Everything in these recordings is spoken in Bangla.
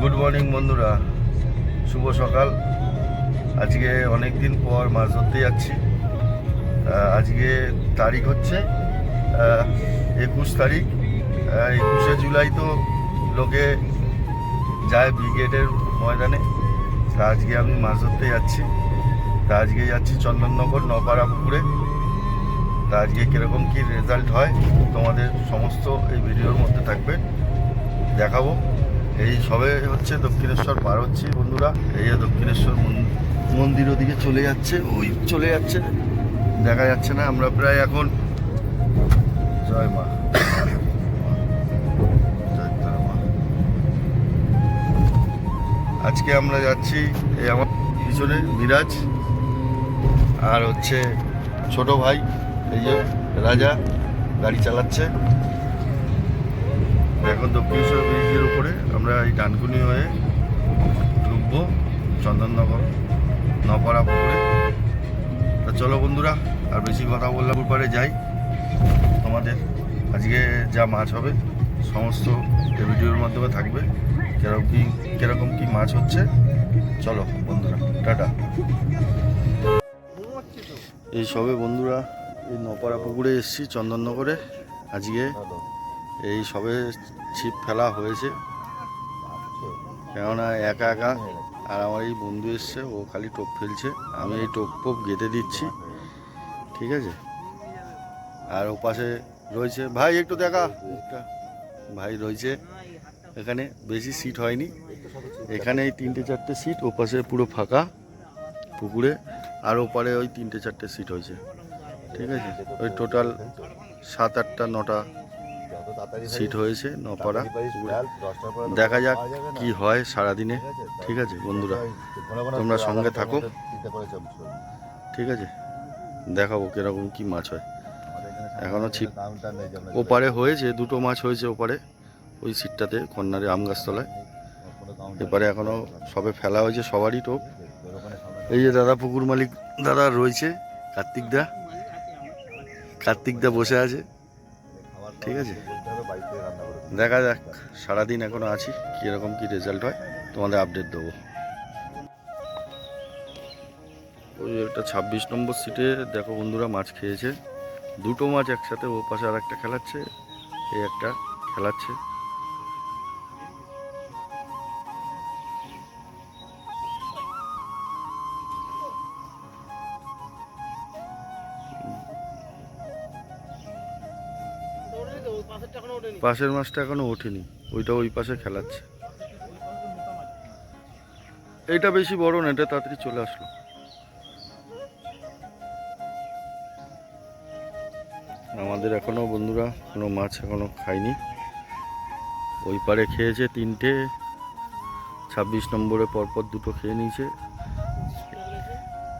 গুড মর্নিং বন্ধুরা। শুভ সকাল। আজকে অনেক দিন পর মাছ ধরতে যাচ্ছি। আজকে তারিখ হচ্ছে একুশ তারিখ। একুশে জুলাই তো লোকে যায় ব্রিগেডের ময়দানে। তা আজকে আমি মাছ ধরতে যাচ্ছি। তা আজকে যাচ্ছি চন্দননগর নপাড়া পুকুরে তা আজকে কীরকম কী রেজাল্ট হয়, তোমাদের সমস্ত এই ভিডিওর মধ্যে থাকবে দেখাবো। এই সবে হচ্ছে দক্ষিণেশ্বর পার হচ্ছি বন্ধুরা। এই যে দক্ষিণেশ্বর মন- মন্দির ওদিকে চলে যাচ্ছে, ওই চলে যাচ্ছে। দেখা যাচ্ছে না, আমরা প্রায় এখন জয় মা। আজকে আমরা যাচ্ছি এই আমার পিছনে মিরাজ আর হচ্ছে ছোট ভাই, এই যে রাজা, গাড়ি চালাচ্ছে। এখন দক্ষিণেশ্বর ব্রিজের উপরে আমরা এই ডানকুনি হয়ে ঢুকবো চন্দননগর, নপাড়া পুকুরে। তা চলো বন্ধুরা, আর বেশি কথা বললাম পারে যাই। তোমাদের আজকে যা মাছ হবে, সমস্ত এই ভিডিওর মাধ্যমে থাকবে। কীরকম কি কীরকম কি মাছ হচ্ছে, চলো বন্ধুরা, টাটা। এই সবে বন্ধুরা, এই নপাড়া পুকুরে এসেছি, চন্দননগরে। আজকে এই সবে ছিপ ফেলা হয়েছে। কেননা একা একা আর আমার এই বন্ধু এসছে, ও খালি টোপ ফেলছে। আমি এই টোপ পোপ গেঁথে দিচ্ছি। ঠিক আছে? আর ও পাশে রয়েছে। ভাই, একটু দেখা। ভাই রয়েছে এখানে। বেশি সিট হয়নি। এখানে এই তিনটে চারটে সিট, ও পাশে পুরো ফাঁকা পুকুরে। আর ওপারে ওই তিনটে চারটে সিট হয়েছে। ঠিক আছে? ওই টোটাল সাত আটটা, নটা সিট হয়েছে নপাড়া দেখা যাক কি হয় সারাদিনে। ঠিক আছে বন্ধুরা। তোমরা সঙ্গে থাকো। ঠিক আছে দেখাবো কীরকম কি মাছ হয়। এখনও ছিপ ওপারে হয়েছে দুটো মাছ হয়েছে ওপারে ওই সিটটাতে কন্যারে আম গাছতলায়। এপারে এখনও সবে ফেলা হয়েছে সবারই টোপ। এই যে দাদা পুকুর মালিক দাদা রয়েছে কার্তিক দা। কার্তিক দা বসে আছে। ঠিক আছে। দেখা যাক, সারাদিন এখনও আছি, কীরকম কি রেজাল্ট হয়, তোমাদের আপডেট দেবো। ওই একটা ছাব্বিশ নম্বর সিটে দেখো বন্ধুরা মাছ খেয়েছে। দুটো মাছ একসাথে ও পাশে আর একটা খেলাচ্ছে এই একটা খেলাচ্ছে। পাশের মাছটা এখনও ওঠেনি। ওইটা ওই পাশে খেলাচ্ছে। এইটা বেশি বড় না, এটা তাড়াতাড়ি চলে আসলো। আমাদের এখনও বন্ধুরা কোনো মাছ এখনও খাইনি ওই পারে খেয়েছে তিনটে। ছাব্বিশ নম্বরে পরপর দুটো খেয়ে নিয়েছে।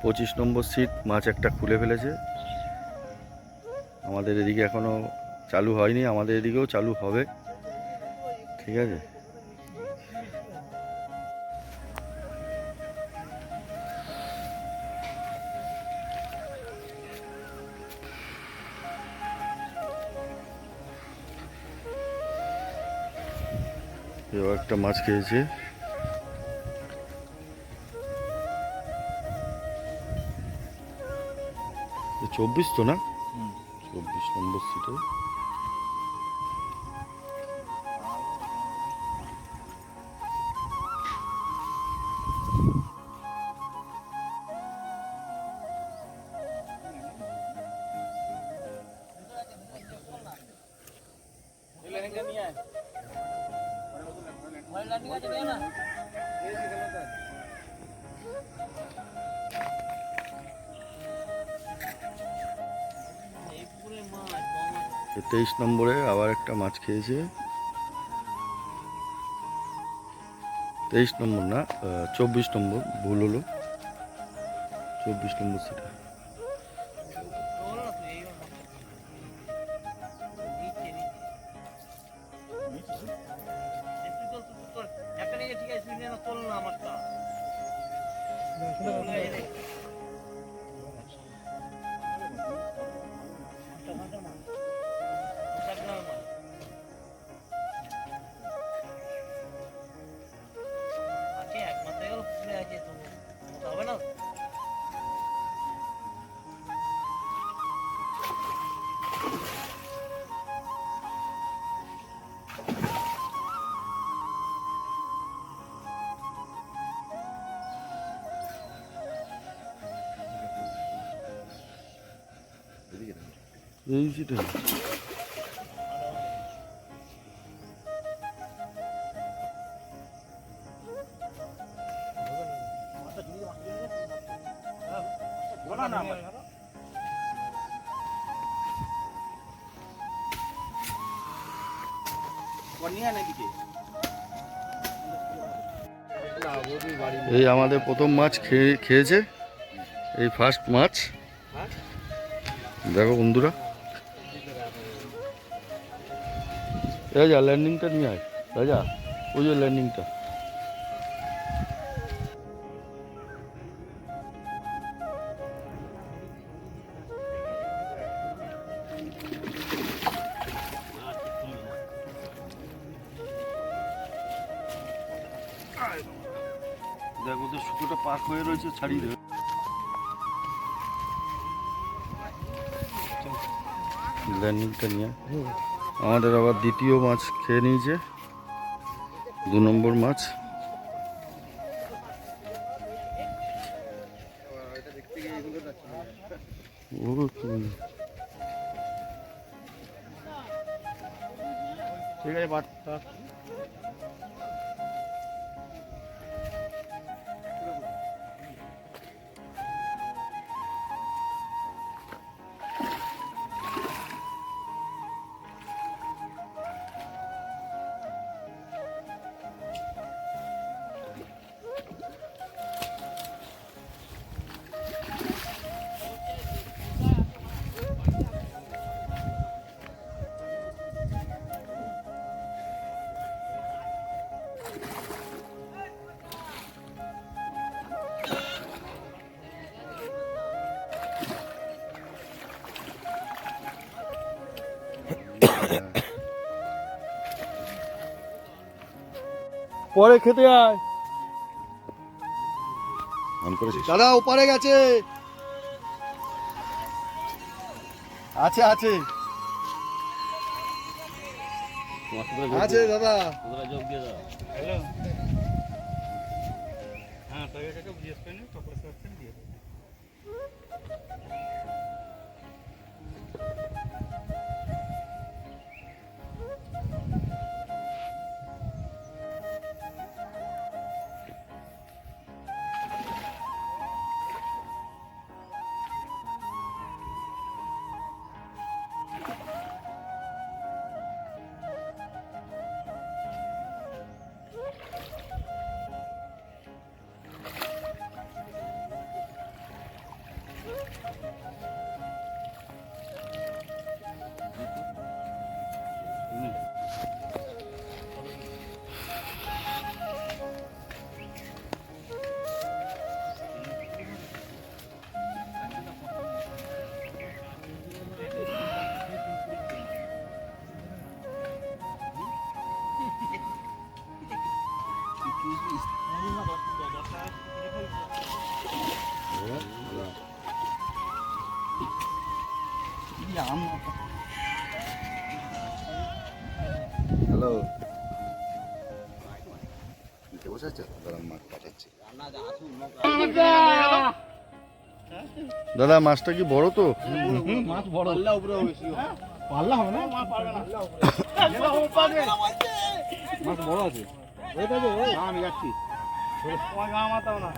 পঁচিশ নম্বর সিট মাছ একটা খুলে ফেলেছে। আমাদের এদিকে এখনও চালু হয়নি, আমাদের এদিকেও চালু হবে। ঠিক আছে? এবার একটা মাছ খেয়েছে। চব্বিশ তো না? চব্বিশ নম্বর সিটে তেইশ নম্বরে আবার একটা মাছ খেয়েছে। তেইশ নম্বর না চব্বিশ নম্বর, ভুল হলো। চব্বিশ নম্বর সেটা। যেন চলল আমারটা এই সেটা এই আমাদের প্রথম মাছ খেয়ে খেয়েছে এই ফার্স্ট মাছ। দেখো বন্ধুরা। রাজা ল্যান্ডিংটা নিয়ে আয়। রাজা ওই যে ল্যান্ডিংটা দেখো তো সুতোটা পাক হয়ে রয়েছে ছাড়িয়ে দেবে ল্যান্ডিংটা নিয়ে আমাদের আবার দ্বিতীয় মাছ খেয়ে নিয়েছে। দু নম্বর মাছ। ঠিক আছে পরে খেতে আয়। অন করেছিস? দাদা ওপারে গেছে। আছে আছে। আছে দাদা। হ্যাঁ তোকে কাছে জিজ্ঞেস করে নিন তখন সাথে দিয়ে হ্যালো। বসে আছে গরম মাছ পাঠাচ্ছি। দাদা মাছটা কি বড় তো? মাছ বড়। পাল্লা উপরে পাল্লা হবে না? মাছ বড় আছে। ওই তো ওই। আমি যাচ্ছি। তোমার গা মাতাও না।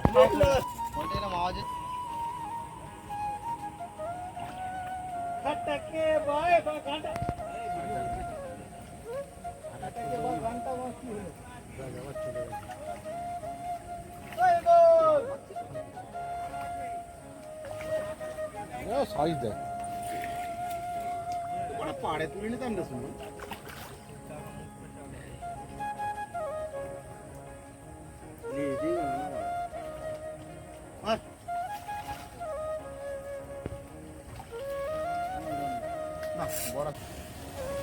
সাইজ দেখ। পাড়ে তুলে নিতাম না শুনুন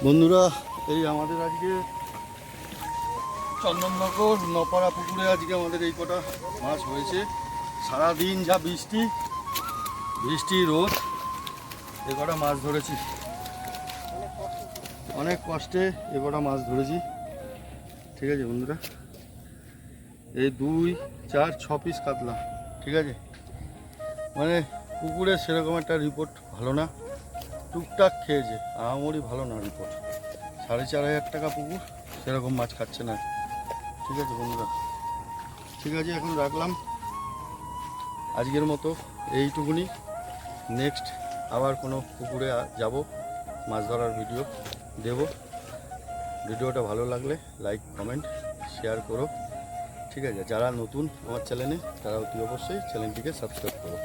বন্ধুরা, এই আমাদের আজকে চন্দননগর নপাড়া পুকুরে আজকে আমাদের এই কটা মাছ হয়েছে। সারাদিন যা বৃষ্টি বৃষ্টি রোদ, এ কটা মাছ ধরেছি। অনেক কষ্টে এ কটা মাছ ধরেছি। ঠিক আছে বন্ধুরা? এই দুই, চার, ছ পিস কাতলা, ঠিক আছে? মানে পুকুরে সেরকম একটা রিপোর্ট ভালো না। টুকটাক খেয়েছে আমারই ভালো না রিপোর্ট সাড়ে চার হাজার টাকা পুকুর, সেরকম মাছ খাচ্ছে না। ঠিক আছে বন্ধুরা, ঠিক আছে, এখন রাখলাম। আজকের মতো এইটুকুনি। নেক্সট আবার কোনো পুকুরে যাব, মাছ ধরার ভিডিও দেব। ভিডিওটা ভালো লাগলে লাইক কমেন্ট শেয়ার করো। ঠিক আছে, যারা নতুন আমার চ্যানেলে তারা অতি অবশ্যই চ্যানেলটিকে সাবস্ক্রাইব করো।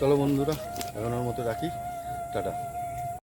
চলো বন্ধুরা, এখনের মতো রাখি। টাটা।